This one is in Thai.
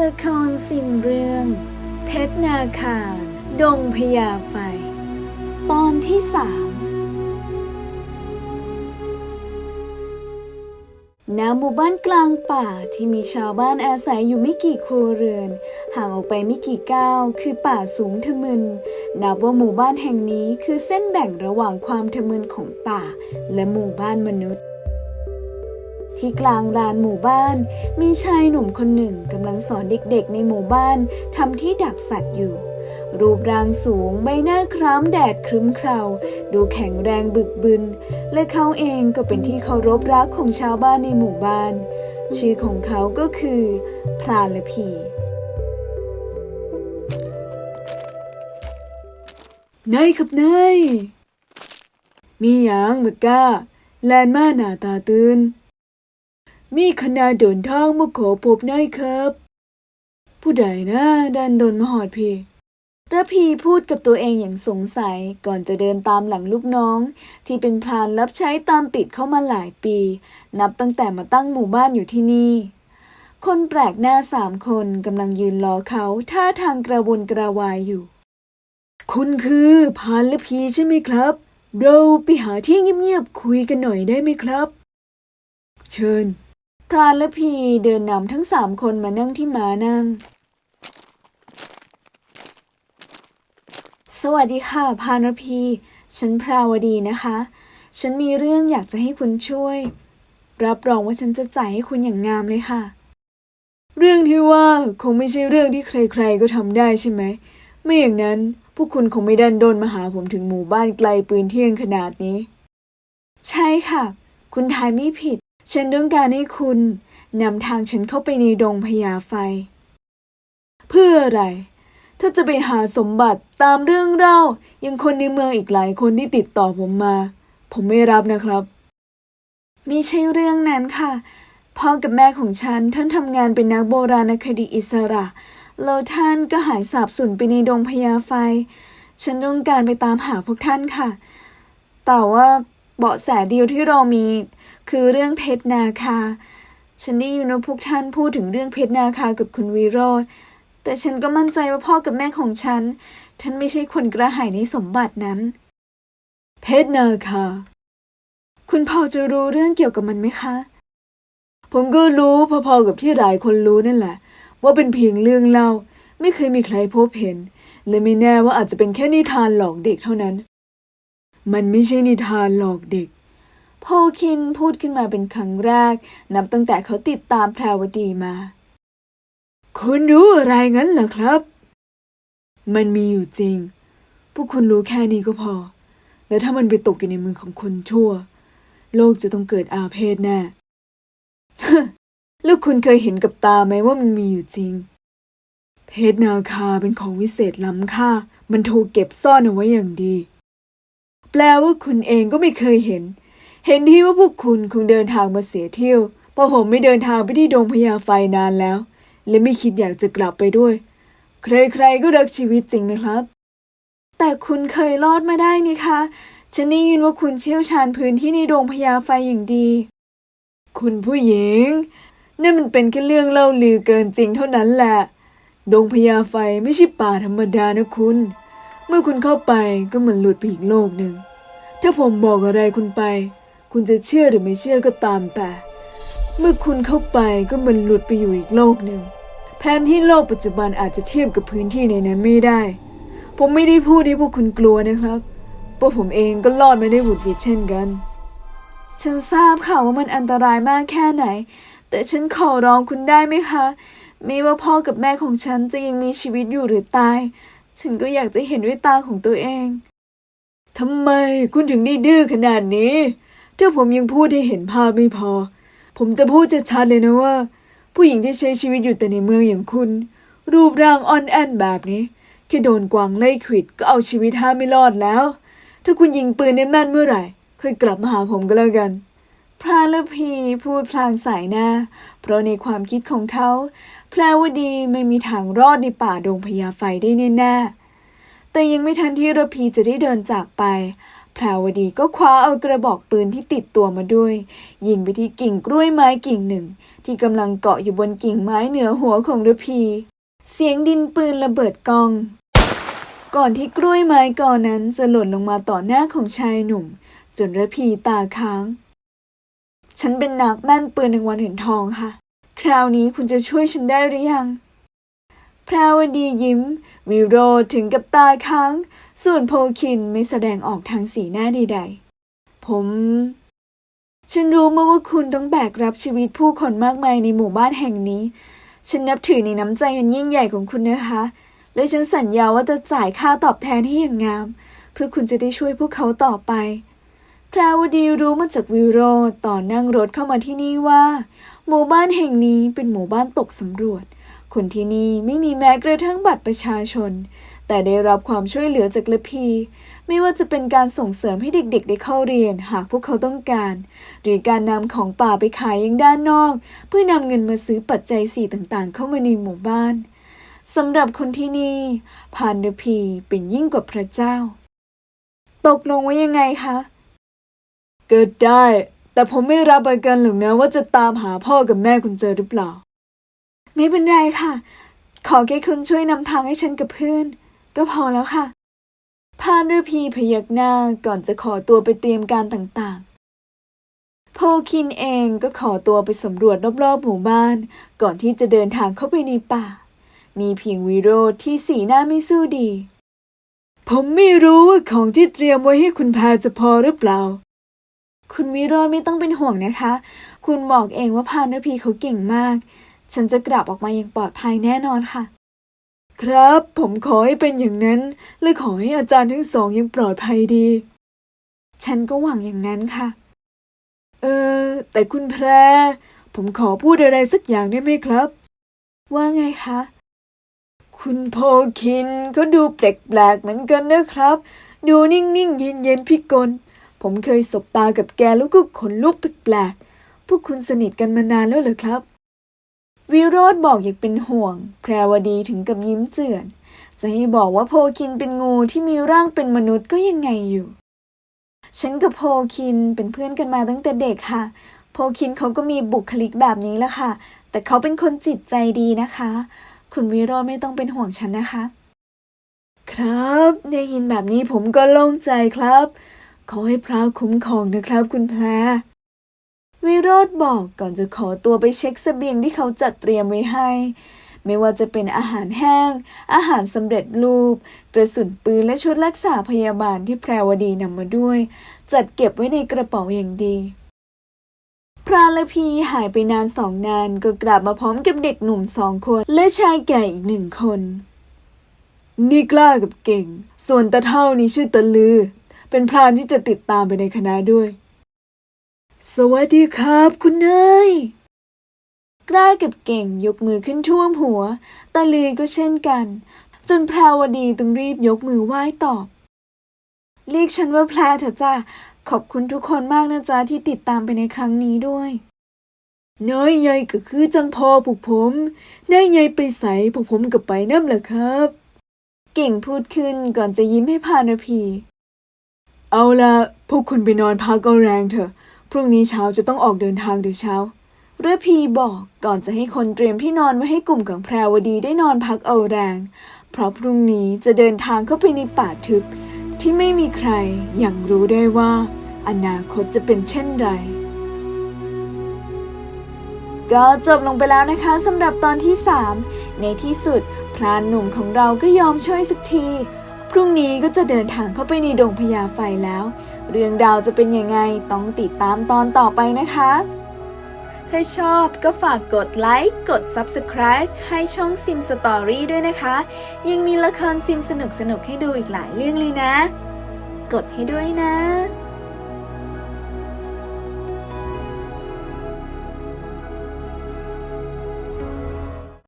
ละครสิมเรื่อง เพชรนาคา ดงพญาไฟ ตอนที่สามณหมู่บ้านกลางป่าที่มีชาวบ้านอาศัยอยู่ไม่กี่ครัวเรือน ห่างออกไปไม่กี่ก้าวคือป่าสูงทะมึน นับว่าหมู่บ้านแห่งนี้คือเส้นแบ่งระหว่างความทะมึนของป่า และหมู่บ้านมนุษย์ ที่กลางลานหมู่บ้าน มีชายหนุ่มคนหนึ่งกำลังสอนเด็กๆในหมู่บ้านทำที่ดักสัตว์อยู่ รูปร่างสูงใบหน้าคล้ำแดดครึ้มคราว ดูแข็งแรงบึกบึน และเขาเองก็เป็นที่เคารพรักของชาวบ้านในหมู่บ้าน ชื่อของเขาก็คือ พรานละพีนายครับนายมีหยังมึกกะแลนมาหน้าตาตื่น มีคณะเดินทางมาขอพบนายครับ ผู้ใดนะดันโดนมาหอดพี่ระพีพูดกับตัวเองอย่างสงสัยก่อนจะเดินตามหลังลูกน้อง ที่เป็นพรานรับใช้ตามติดเข้ามาหลายปี นับตั้งแต่มาตั้งหมู่บ้านอยู่ที่นี่ คนแปลกหน้าสามคนกำลังยืนรอเขาท่าทางกระวนกระวายอยู่ คุณคือพรานและพีใช่ไหมครับ เราไปหาที่เงียบๆคุยกันหน่อยได้ไหมครับ เชิญ พรานและพีเดินนำทั้งสามคนมานั่งที่ม้านั่ง สวัสดีค่ะพรานระพี ฉันพราวดีนะคะ ฉันมีเรื่องอยากจะให้คุณช่วย รับรองว่าฉันจะจ่ายให้คุณอย่างงามเลยค่ะ เรื่องที่ว่าคงไม่ใช่เรื่องที่ใครๆก็ทำได้ใช่ไหม ไม่อย่างนั้นพวกคุณคงไม่ดันโดนมาหาผมถึงหมู่บ้านไกลปืนเที่ยงขนาดนี้ ใช่ค่ะ คุณทายไม่ผิด ฉันต้องการให้คุณนำทางฉันเข้าไปในดงพญาไฟ เพื่ออะไร ถ้าจะไปหาสมบัติตามเรื่องเล่ายังคนในเมืองอีกหลายคนที่ติดต่อผมมา ผมไม่รับนะครับ ไม่ใช่เรื่องนั้นค่ะ พ่อกับแม่ของฉันท่านทำงานเป็นนักโบราณคดีอิสระแล้วท่านก็หายสาบสูญไปในดงพญาไฟ ฉันต้องการไปตามหาพวกท่านค่ะ แต่ว่า เบาะแสเดียวที่เรามี คือเรื่องเพชรนาคา ฉันได้ยินว่าพวกท่านพูดถึงเรื่องเพชรนาคากับคุณวิโรธแต่ฉันก็มั่นใจว่าพ่อกับแม่ของฉัน ท่านไม่ใช่คนกระหายในสมบัตินั้น เพชรนาคา คุณพอจะรู้เรื่องเกี่ยวกับมันไหมคะ ผมก็รู้พอๆกับที่หลายคนรู้นั่นแหละ ว่าเป็นเพียงเรื่องเล่า ไม่เคยมีใครพบเห็น และไม่แน่ว่าอาจจะเป็นแค่นิทานหลอกเด็กเท่านั้น มันไม่ใช่นิทานหลอกเด็ก โพคินพูดขึ้นมาเป็นครั้งแรก นับตั้งแต่เขาติดตามแพรวดีมา คุณรู้อะไรงั้นเหรอครับ มันมีอยู่จริง พวกคุณรู้แค่นี้ก็พอ แล้วถ้ามันไปตกอยู่ในมือของคนชั่ว โลกจะต้องเกิดอาเพศแน่แล้วคุณเคยเห็นกับตาไหมว่ามันมีอยู่จริง เพชรนาคาเป็นของวิเศษล้ำค่า มันถูกเก็บซ่อนเอาไว้อย่างดี แปลว่าคุณเองก็ไม่เคยเห็น เห็นที่ว่าพวกคุณคงเดินทางมาเสียเที่ยวเพราะผมไม่เดินทางไปที่ดงพญาไฟนานแล้ว และไม่คิดอยากจะกลับไปด้วย ใครๆก็รักชีวิตจริงไหมครับ แต่คุณเคยรอดมาได้นี่คะฉันได้ยินว่าคุณเชี่ยวชาญพื้นที่ในดงพญาไฟอย่างดี คุณผู้หญิงนั่มันเป็นแค่เรื่องเล่าลือเกินจริงเท่านั้นแหละ ดงพญาไฟไม่ใช่ป่าธรรมดานะคุณ เมื่อคุณเข้าไปก็เหมือนหลุดไปอีกโลกหนึ่ง ถ้าผมบอกอะไรคุณไป คุณจะเชื่อหรือไม่เชื่อก็ตามแต่ เมื่อคุณเข้าไปก็เหมือนหลุดไปอยู่อีกโลกหนึ่ง แผนที่โลกปัจจุบันอาจจะเทียบกับพื้นที่ในนั้นไม่ได้ ผมไม่ได้พูดให้พวกคุณกลัวนะครับเพราะผมเองก็รอดมาได้บุดหวิดเช่นกัน ฉันทราบค่ะว่ามันอันตรายมากแค่ไหน แต่ฉันขอร้องคุณได้ไหมคะ ไม่ว่าพ่อกับแม่ของฉันจะยังมีชีวิตอยู่หรือตาย ฉันก็อยากจะเห็นด้วยตาของตัวเอง ทำไมคุณถึงได้ดื้อขนาดนี้ ถ้าผมยังพูดให้เห็นภาพไม่พอ ผมจะพูดชัดๆเลยนะว่า ผู้หญิงที่ใช้ชีวิตอยู่แต่ในเมืองอย่างคุณ รูปร่างอ่อนแอนแบบนี้ แค่โดนกวางไล่ขิดก็เอาชีวิตห้าไม่รอดแล้ว ถ้าคุณยิงปืนได้แม่นเมื่อไหร่ค่อยกลับมาหาผมก็แล้วกัน พระละพีพูดพลางสายหน้า เพราะในความคิดของเขาแพรวดีไม่มีทางรอดในป่าดงพญาไฟได้แน่ๆแต่ยังไม่ทันที่ระพีจะได้เดินจากไปแพรวดีก็คว้าเอากระบอกปืนที่ติดตัวมาด้วย ยิงไปที่กิ่งกล้วยไม้กิ่งหนึ่ง ที่กำลังเกาะอยู่บนกิ่งไม้เหนือหัวของระพี เสียงดินปืนระเบิดกอง ก่อนที่กล้วยไม้กอนั้นจะหล่นลงมาต่อหน้าของชายหนุ่ม จนระพีตาค้าง ฉันเป็นนักแม่นปืนในวันเห็นทองค่ะ คราวนี้คุณจะช่วยฉันได้หรือยังพราวดียิ้ม วิโรถึงกับตาค้าง ส่วนโพคินไม่แสดงออกทางสีหน้าใดๆ ผม ฉันรู้มาว่าคุณต้องแบกรับชีวิตผู้คนมากมายในหมู่บ้านแห่งนี้ ฉันนับถือในน้ำใจอันยิ่งใหญ่ของคุณนะคะ และฉันสัญญาว่าจะจ่ายค่าตอบแทนให้อย่างงาม เพื่อคุณจะได้ช่วยพวกเขาต่อไป พราวดีรู้มาจากวิโรธตอนนั่งรถเข้ามาที่นี่ว่า หมู่บ้านแห่งนี้เป็นหมู่บ้านตกสำรวจ คนที่นี่ไม่มีแม้กระทั่งบัตรประชาชน แต่ได้รับความช่วยเหลือจากละพี ไม่ว่าจะเป็นการส่งเสริมให้เด็กๆ ได้เข้าเรียนหากพวกเขาต้องการ หรือการนำของป่าไปขายยังด้านนอก เพื่อนำเงินมาซื้อปัจจัยสี่ต่างๆ เข้ามาในหมู่บ้านสำหรับคนที่นี่พานเดพีเป็นยิ่งกว่าพระเจ้า ตกลงว่ายังไงคะ เกิดได้ แต่ผมไม่รับประกันหรอกนะว่าจะตามหาพ่อกับแม่คุณเจอหรือเปล่า ไม่เป็นไรค่ะ ขอแค่คุณช่วยนำทางให้ฉันกับเพื่อน ก็พอแล้วค่ะพานฤพีพยักหน้าก่อนจะขอตัวไปเตรียมการต่างๆ โพคินเองก็ขอตัวไปสำรวจรอบๆหมู่บ้าน ก่อนที่จะเดินทางเข้าไปในป่า มีเพียงวิโรธที่สีหน้าไม่สู้ดี ผมไม่รู้ว่าของที่เตรียมไว้ให้คุณแพรจะพอหรือเปล่า คุณวิโรธไม่ต้องเป็นห่วงนะคะ คุณบอกเองว่าพานฤพีเขาเก่งมาก ฉันจะกลับออกมาอย่างปลอดภัยแน่นอนค่ะ ครับผมขอให้เป็นอย่างนั้น และขอให้อาจารย์ทั้งสองยังปลอดภัยดี ฉันก็หวังอย่างนั้นค่ะ เออ แต่คุณแพร ผมขอพูดอะไรสักอย่างได้ไหมครับ ว่าไงคะ คุณโพคินเขาดูแปลกๆเหมือนกันนะครับ ดูนิ่งๆ เย็นๆพิกล ผมเคยสบตากับแกแล้วก็ขนลุกแปลกๆ พวกคุณสนิทกันมานานแล้วเหรอครับ วิโรธบอกอย่างเป็นห่วง แพรวดีถึงกับยิ้มเจือน จะให้บอกว่าโพคินเป็นงูที่มีร่างเป็นมนุษย์ก็ยังไงอยู่ ฉันกับโพคินเป็นเพื่อนกันมาตั้งแต่เด็กค่ะ โพคินเขาก็มีบุคลิกแบบนี้แหละค่ะ แต่เขาเป็นคนจิตใจดีนะคะ คุณวิโรธไม่ต้องเป็นห่วงฉันนะคะ ครับ ได้ยินแบบนี้ผมก็โล่งใจครับ ขอให้พระคุ้มครองนะครับคุณแพรวิโรธบอกก่อนจะขอตัวไปเช็คเสบียงที่เขาจัดเตรียมไว้ให้ ไม่ว่าจะเป็นอาหารแห้ง อาหารสำเร็จรูป กระสุนปืนและชุดรักษาพยาบาลที่แพรวดีนำมาด้วย จัดเก็บไว้ในกระเป๋าอย่างดี พระและพีหายไปนานสองนานก็กลับมาพร้อมกับเด็กหนุ่มสองคน และชายแก่อีกหนึ่งคน นี่กล้ากับเก่ง ส่วนตาเท่านี้ชื่อตะลือ เป็นพรานที่จะติดตามไปในคณะด้วย สวัสดีครับ คุณนายกล้ากับเก่งยกมือขึ้นท่วมหัว ตาลือก็เช่นกัน จนแพรวดีต้องรีบยกมือไหว้ตอบ เรียกฉันว่าแพรเถอะจ้าขอบคุณทุกคนมากนะจ๊ะที่ติดตามไปในครั้งนี้ด้วยน้อยใหญ่ก็คือจังพอพวกผมน้อยใหญ่ไปใสพวกผมกับไปน้ำแหละครับ เก่งพูดขึ้นก่อนจะยิ้มให้พานพี เอาละพวกคุณไปนอนพักเอาแรงเถอะ พรุ่งนี้เช้าจะต้องออกเดินทางแต่เช้าเรือพีบอกก่อนจะให้คนเตรียมที่นอนไว้ให้กลุ่มของแพรวดีได้นอนพักเอาแรง เพราะพรุ่งนี้จะเดินทางเข้าไปในป่าทึบ ที่ไม่มีใครอย่างรู้ได้ว่า อนาคตจะเป็นเช่นไร ก็จบลงไปแล้วนะคะสำหรับตอนที่ 3 ในที่สุดพรานหนุ่มของเราก็ยอมช่วยสักที รุ่งนี้ก็จะเดินทางเข้าไปในดงพญาไฟแล้ว เรื่องราวจะเป็นยังไงต้องติดตามตอนต่อไปนะคะ ถ้าชอบก็ฝากกดไลค์ กด Subscribe ให้ช่อง Sim Story ด้วยนะคะ ยังมีละครซิมสนุกๆให้ดูอีกหลายเรื่องเลยนะ กดให้ด้วยนะ